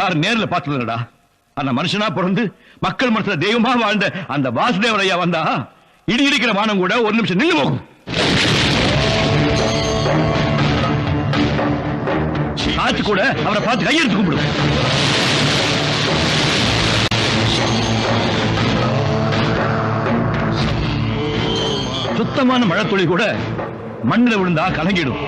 யாரும் நேர்ல பார்த்ததுடா அந்த மனுஷனா பிறந்து மக்கள் மனசுல தெய்வமா வாழ்ந்த அந்த வாசுதேவரையா வந்தா இடி இடிக்கிற வானம் கூட ஒரு நிமிஷம் நின்று போகும். காத்து கூட அவரை பார்த்து கையெழுத்து கும்பிடும். சுத்தமான மழை துளி கூட மண்ணில் விழுந்தா கலங்கிடும்.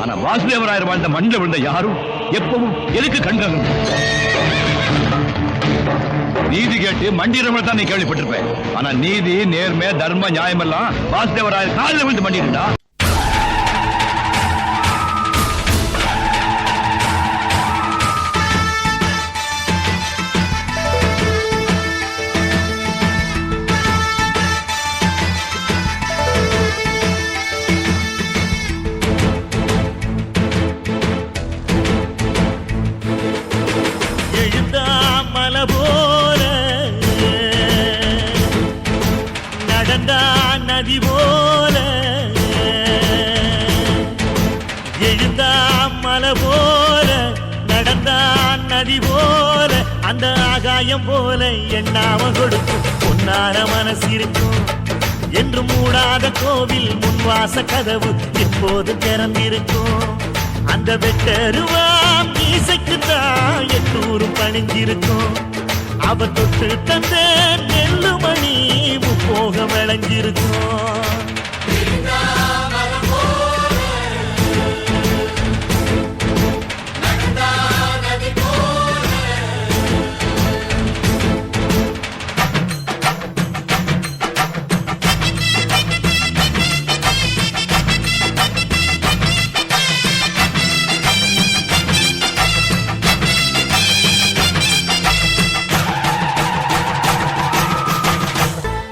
ஆனா வாசுதேவராயர் வாழ்ந்த மண்ணில் விழுந்த யாரும் எப்பவும் எதுக்கு கண்கணும்? நீதி கேட்டு மண்டிரவனை தான் நீ கேள்விப்பட்டிருப்ப. ஆனா நீதி நேர்மை தர்ம நியாயம் எல்லாம் வாசுதேவராயர் காலில் விழுந்து மண்டிருந்தா நதி போல. எழுந்தான் மலை போல நடந்தான் நதி போல அந்த ஆகாயம் போல எண்ணாம கொடுக்கும். பொன்னார மனசிருக்கும் என்று மூடாத கோவில் முன்வாச கதவு எப்போது திறந்திருக்கும்? அந்த வெட்டருவாம் மீசைக்கு தான் எட்டூரும் பணிஞ்சிருக்கும் அவ தொட்டு தந்தே விளங்கியிருக்கும்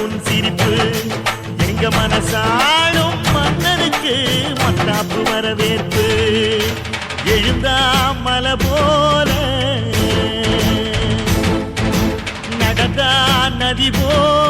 உன் சிரிப்பு எங்க மனசாடும் மன்னனுக்கு மத்தாப்பு வரவேற்பு. எழுந்தா மலை போல நடந்தா நதி போல